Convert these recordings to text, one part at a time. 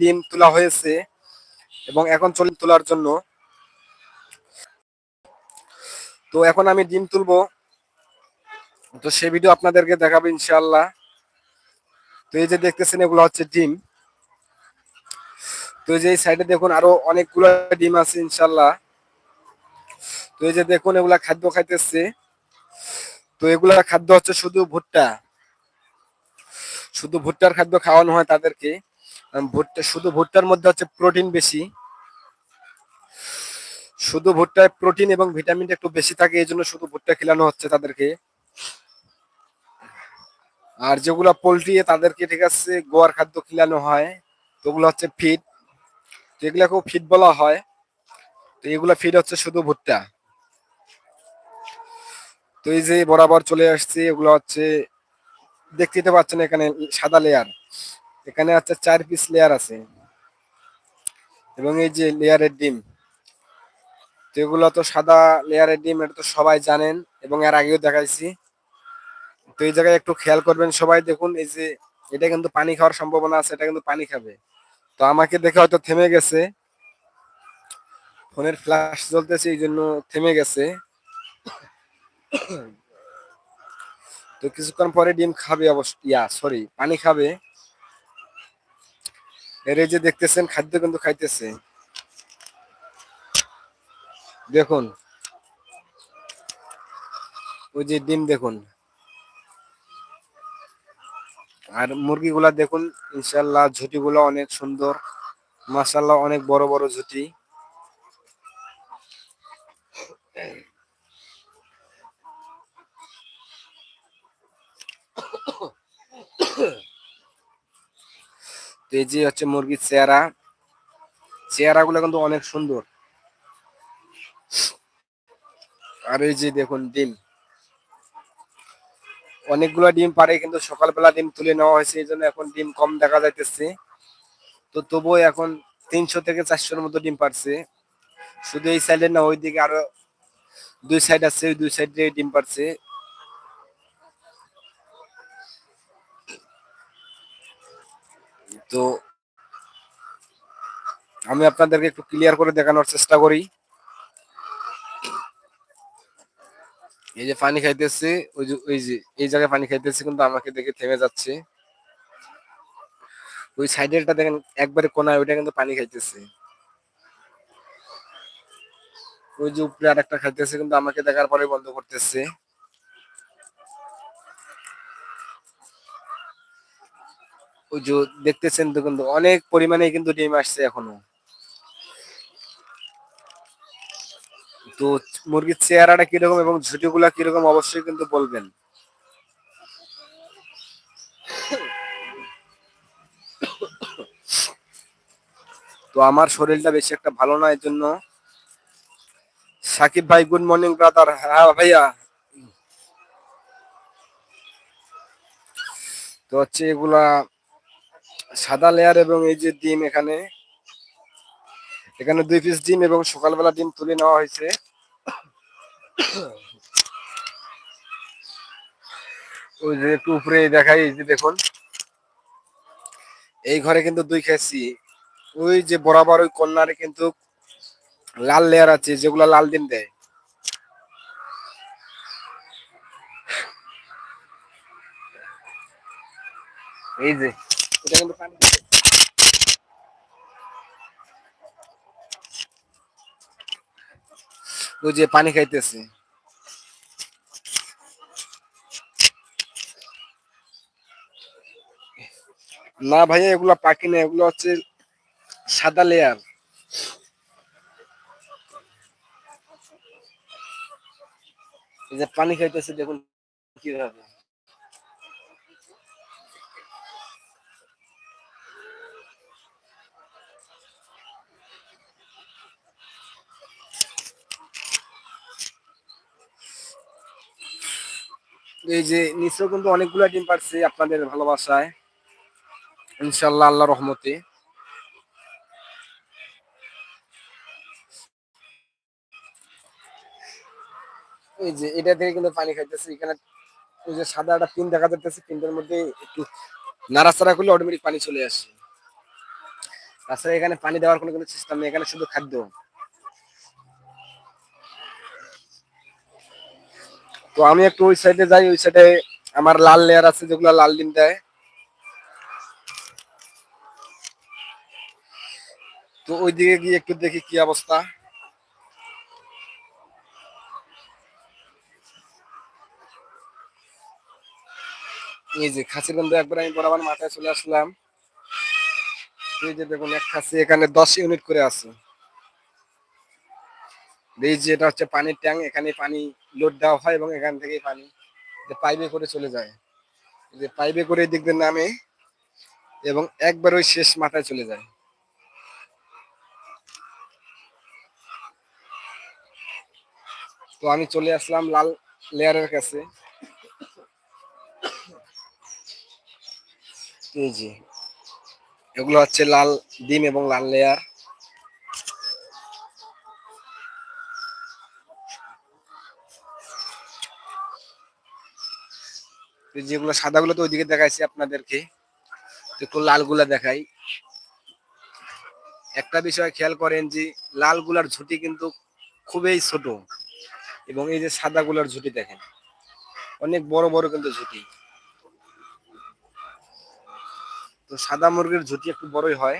ডিম তোলা হয়েছে এবং এখন চলে তোলার জন্য। তো এখন আমি ডিম তুলবো। তো সে ভিডিও আপনাদেরকে দেখাবো ইনশাল্লাহ তো এই যে দেখতেছেন, এগুলো হচ্ছে ডিম। তো এই যে এই সাইডে দেখুন, আরও অনেকগুলো ডিম আছে ইনশাল্লাহ তো এই যে দেখুন, এগুলা খাদ্য খাইতেছে। তো এগুলা খাদ্য হচ্ছে শুধু ভুট্টা। শুধু ভুট্টার খাদ্য খাওয়ানো হয় তাদেরকে। ভুট্টা শুধু ভুট্টার মধ্যে হচ্ছে প্রোটিন বেশি। শুধু ভুট্টায় প্রোটিন এবং ভিটামিন একটু বেশি থাকে, এই জন্য শুধু ভুট্টা খেলানো হচ্ছে তাদেরকে। আর যেগুলো পোলট্রি, তাদেরকে ঠিক আছে, গোয়ার খাদ্য খিলানো হয়, তো ওগুলো হচ্ছে ফিড তো এগুলাকেও ফিড বলা হয়। তো এগুলো ফিড হচ্ছে শুধু ভুট্টা। তো এই যে বরাবর চলে আসছে, এগুলো হচ্ছে, দেখতে পাচ্ছেন এখানে সাদা লেয়ার এখানে হচ্ছে চার পিস লেয়ার আছে। এবং এই যে লেয়ারের ডিম এগুলো তো সাদা লেয়ারের ডিম, এটা তো সবাই জানেন এবং এর আগেও দেখাইছি। তো এই জায়গায় একটু খেয়াল করবেন সবাই, দেখুন এই যে এটা কিন্তু পানি খাওয়ার সম্ভাবনা আছে, এটা কিন্তু পানি খাবে। তো আমাকে দেখে হয়তো থেমে গেছে। ফোনের ফ্ল্যাশ জ্বলতেছে, এই জন্য থেমে গেছে। তো কিছুক্ষণ পরে ডিম খাবে অবশ্য, ইয়া সরি পানি খাবে। এর যে দেখতেছেন, খাদ্য কিন্তু খাইতেছে। দেখুন। ওই যে ডিম দেখুন। আর মুরগিগুলা দেখুন ইনশাল্লাহ ঝুটিগুলো অনেক সুন্দর। মাসাল্লাহ অনেক বড় বড় ঝুটি। তো এই যে হচ্ছে মুরগির চেহারা, চেহারাগুলো কিন্তু অনেক সুন্দর। আর এই যে দেখুন ডিম, অনেকগুলো ডিম পারে, কিন্তু সকালবেলা ডিম তুলে নেওয়া হয়েছে, এই জন্য এখন ডিম কম দেখা যাইতেছে। তো তবুও এখন তিনশো থেকে চারশোর মতো ডিম পারছে। শুধু এই সাইডে না, ওইদিকে আরও দুই সাইড আছে, ওই দুই সাইডে ডিম পারছে। তো আমি আপনাদেরকে একটু ক্লিয়ার করে দেখানোর চেষ্টা করি। এই যে পানি খাইতেছে, ওই যে ওই যে, এই জায়গায় পানি খাইতেছে কিন্তু আমাকে দেখে থেমে যাচ্ছে। ওই সাইডেরটা দেখেন, একবারে কোনায়, ওইটা কিন্তু পানি খাইতেছে। ওই যে উপরে আর একটা খাইতেছে কিন্তু আমাকে দেখার পরে বন্ধ করতেছে। ওই যে দেখতেছেন তো কিন্তু অনেক পরিমাণে কিন্তু ডিম আসছে এখনও। তো মুরগির চেহারাটা কীরকম এবং ঝুটিগুলা কীরকম অবশ্যই কিন্তু বলবেন। তো আমার শরীরটা বেশি একটা ভালো না এর জন্য সাকিব ভাই গুড মর্নিং ব্রাদার হ্যাঁ ভাইয়া। তো হচ্ছে এগুলা সাদা লেয়ার এবং এই যে ডিম এখানে এখানে দুই পিস ডিম এবং সকালবেলা ডিম তুলে নেওয়া হয়েছে। ওই যে একটু উপরে দেখাই যে দেখুন। এই ঘরে কিন্তু দুই খেয়েছি ওই যে বরাবর ওই কন্যারে কিন্তু লাল লেয়ার আছে, যেগুলো লাল ডিম দেয়। এই যে এটা পানি। ওই যে পানি খাইতেছে। না ভাইয়া, এগুলা পাখি না, এগুলো হচ্ছে সাদা লেয়ার এই যে পানি খাইতেছে, দেখুন কীভাবে। এই যে নিচেও কিন্তু অনেকগুলো ডিম পারছে আপনাদের ভালোবাসায়। ইনশাল্লাহ আল্লাহ রহমতে। এই যে এটা থেকে কিন্তু পানি খাইতেছে, এখানে ওই যে সাদা একটা পিন দেখা যাচ্ছে পিনটার মধ্যে একটু নাড়াচাড়া করলে অটোমেটিক পানি চলে আসে। তাছাড়া এখানে পানি দেওয়ার কোনো কোনো সিস্টেম নেই, এখানে শুধু খাদ্য। তো আমি একটু ওই সাইডে যাই, ওই সাইডে আমার লাল লেয়ার আছে যেগুলো লাল ডিম দেয়। তো ওইদিকে গিয়ে একটু দেখি কি অবস্থা। এই যে খাসির গন্ধ একবার আমি বরাবর মাথায় চলে আসলাম। এই যে দেখুন, এক খাসি এখানে দশ ইউনিট করে আছে। এই যে এটা হচ্ছে পানির ট্যাঙ্ক এখানে পানি লোড দেওয়া হয় এবং এখান থেকে পানি পাইপে করে চলে যায়। যে পাইপে করে দিয়ে নামে এবং একবার ওই শেষ মাথায় চলে যায়। তো আমি চলে আসলাম লাল লেয়ারের কাছে। এই যে, এগুলো হচ্ছে লাল ডিম এবং লাল লেয়ার যেগুলো সাদাগুলো তো ওইদিকে দেখাইছি আপনাদেরকে। তো একটু লালগুলা দেখাই। একটা বিষয় খেয়াল করেন যে লালগুলার ঝুটি কিন্তু খুবই ছোট এবং এই যে সাদাগুলার ঝুটি দেখেন, অনেক বড় বড় কিন্তু ঝুটি। তো সাদা মুরগির ঝুটি একটু বড়ই হয়।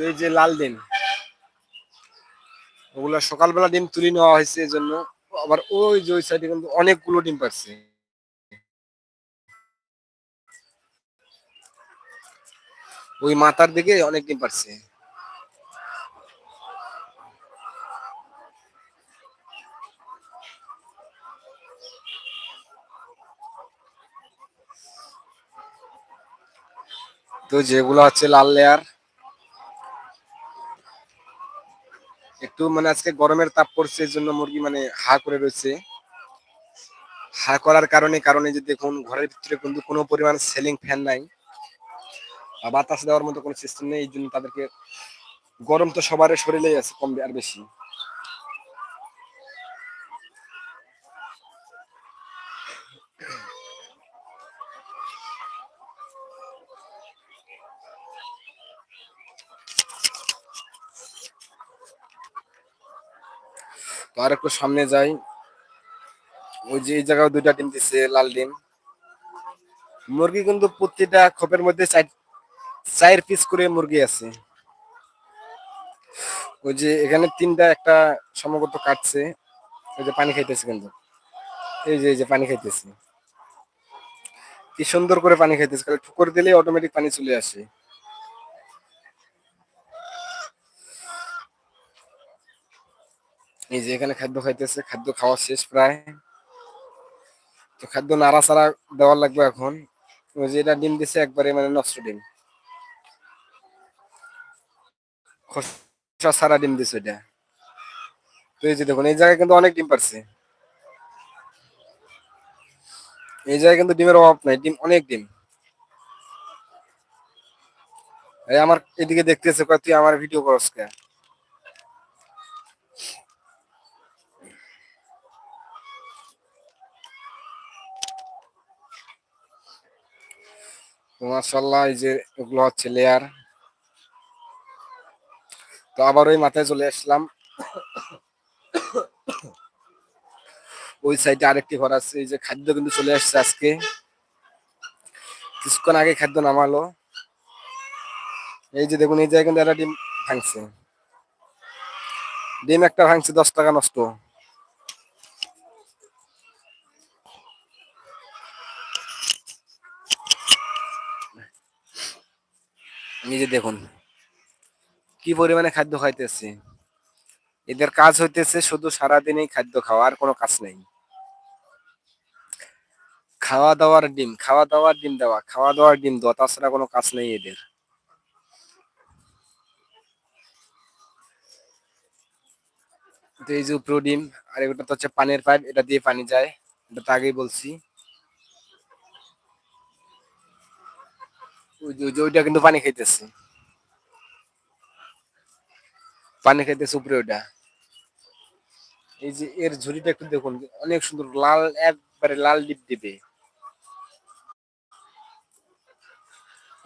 তো এই যে লাল ডিম। ওগুলা সকালবেলা ডিম তুলে নেওয়া হয়েছে এই আবার ওই যে ওই সাইডে কিন্তু অনেকগুলো ডিম পাচ্ছে ওই মাথার দিকে অনেক ডিম পাচ্ছে তো যেগুলো হচ্ছে লাল লেয়ার একটু মানে আজকে গরমের তাপ পড়ছে, এই জন্য মুরগি মানে হা করে রয়েছে। হা করার কারণে কারণে যে দেখুন, ঘরের ভিতরে কিন্তু কোনো পরিমাণ সেলিং ফ্যান নাই বাতাস দেওয়ার মতো কোনো সিস্টেম নেই, এই জন্য তাদেরকে গরম তো সবার শরীরেই আছে কম আর বেশি। আর একটু সামনে যাই। ওই যে এই জায়গায় দুইটা ডিম দিচ্ছে লাল ডিম। মুরগি কিন্তু প্রতিটা খোপের মধ্যে চার পিস করে মুরগি আছে। ওই যে এখানে তিনটা একটা সমগত কাটছে, ওই যে পানি খাইতেছে কিন্তু। এই যে এই যে পানি খাইতেছে। কি সুন্দর করে পানি খাইতেছে, খালি ঠুকর দিলেই অটোমেটিক পানি চলে আসে। এই যে এখানে খাদ্য খাইতেছে, খাদ্য খাওয়া শেষ প্রায়। তো খাদ্য নাড়াচাড়া দেওয়ার লাগবে এখন। ওই যে এটা ডিম দিছে, একবারে মানে নষ্ট ডিম। সারা ডিম দিছে এটা। তো এই যে দেখুন, এই জায়গায় কিন্তু অনেক ডিম পারছে। এই জায়গায় কিন্তু ডিমের অভাব নাই, ডিম অনেক ডিম। আমার এদিকে দেখতেছে তুই আমার ভিডিও করস কে? মাশাল্লাহ এই যে হচ্ছে লেয়ার তো আবার ওই মাথায় চলে আসলাম। ওই সাইডে আরেকটি ঘর আছে, এই যে খাদ্য কিন্তু চলে আসছে আজকে। কিছুক্ষণ আগে খাদ্য নামালো। এই যে দেখুন, এই জায়গায় কিন্তু একটা ডিম ভাঙছে। ডিম একটা ভাঙছে, দশ টাকা নষ্ট। নিজে দেখুন, কি পরিমাণে খাদ্য খাইতেছে। এদের কাজ হইতেছে শুধু সারাদিনই খাদ্য খাওয়া, আর কোনো কাজ নেই। খাওয়া দাওয়ার ডিম, খাওয়া দাওয়ার ডিম দেওয়া, খাওয়া দাওয়ার ডিম দেওয়া, তাছাড়া কোনো কাজ নেই এদের। এই যে উপরে ডিম, আর এটা তো হচ্ছে পানির পাইপ, এটা দিয়ে পানি যায়, এটা তো আগেই বলছি ওই যে ওইটা কিন্তু পানি খাইতেছে। পানি খাইতেছে উপরে ওটা এই যে, এর ঝুড়িটা একটু দেখুন, অনেক সুন্দর লাল, একবারে লাল ডিপ দিবে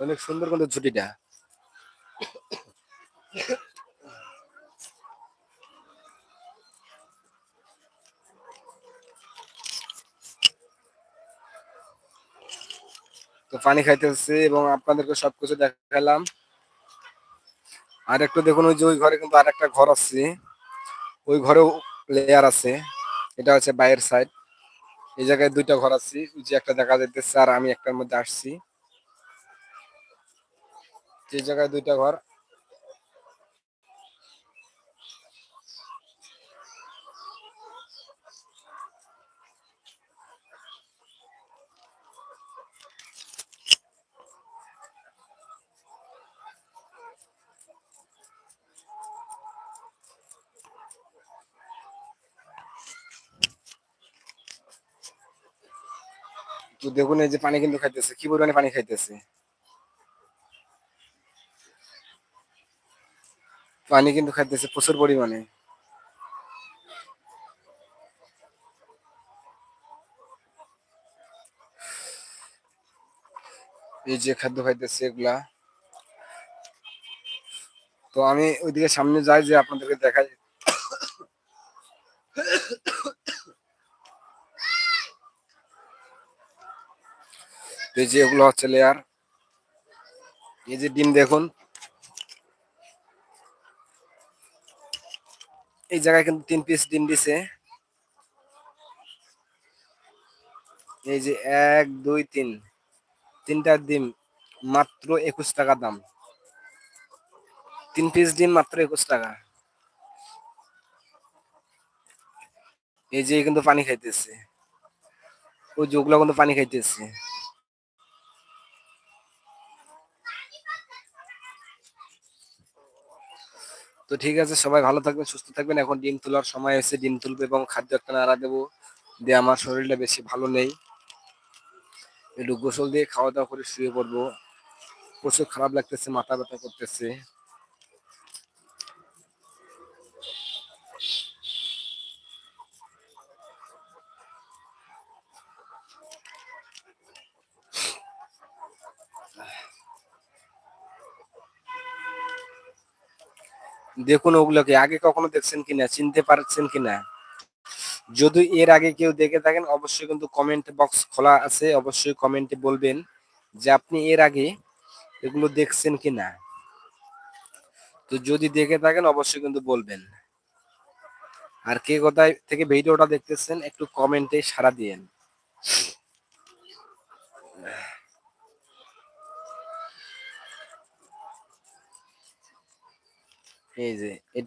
অনেক সুন্দর কিন্তু ঝুড়িটা। তো পানি খাইতেছে এবং আপনাদেরকে সবকিছু দেখালাম। আর একটু দেখুন, ওই যে ওই ঘরে কিন্তু আর একটা ঘর আছে। ওই ঘরেও লেয়ার আছে। এটা হচ্ছে বাইরের সাইড এই জায়গায় দুইটা ঘর আছে। ওই যে একটা দেখা যাইতেছে আর আমি একটার মধ্যে আসছি। যে জায়গায় দুইটা ঘর। তো যে পানি কিন্তু খাইতেছে। কি পানি খাইতেছে? পানি কিন্তু খাইতেছে প্রচুর পরিমাণে। এই যে খাদ্য খাইতেছে এগুলা। তো আমি ওইদিকে সামনে যাই যে আপনাদেরকে দেখাই এই যে এগুলো হচ্ছে লেয়ার এই যে ডিম দেখুন। এই জায়গায় কিন্তু তিন পিস ডিম দিছে। এই যে এক, দুই, তিন। তিনটা ডিম, মাত্র একুশ টাকা দাম। তিন পিস ডিম, মাত্র একুশ টাকা। এই যে কিন্তু পানি খাইতেছে। ওই যে ওগুলো কিন্তু পানি খাইতেছে। তো ঠিক আছে, সবাই ভালো থাকবেন, সুস্থ থাকবেন। এখন ডিম তোলার সময় এসে ডিম তুলবে এবং খাদ্য একটা নাড়া দেবো দিয়ে আমার শরীরটা বেশি ভালো নেই। একটু গোসল দিয়ে খাওয়া দাওয়া করে শুয়ে পড়ব। প্রচুর খারাপ লাগতেছে, মাথা ব্যথা করতেছে। দেখুন ওগুলোকে, আগে কখনো দেখছেন কিনা চিনতে পারছেন কিনা যদি এর আগে কেউ দেখে থাকেন, অবশ্যই কিন্তু কমেন্ট বক্স খোলা আছে, অবশ্যই কমেন্টে বলবেন যে আপনি এর আগে এগুলো দেখছেন কিনা তো যদি দেখে থাকেন, অবশ্যই কিন্তু বলবেন। আর কে কোথায় থেকে ভিডিওটা দেখতেছেন, একটু কমেন্টে সারা দিয়েন। এই যে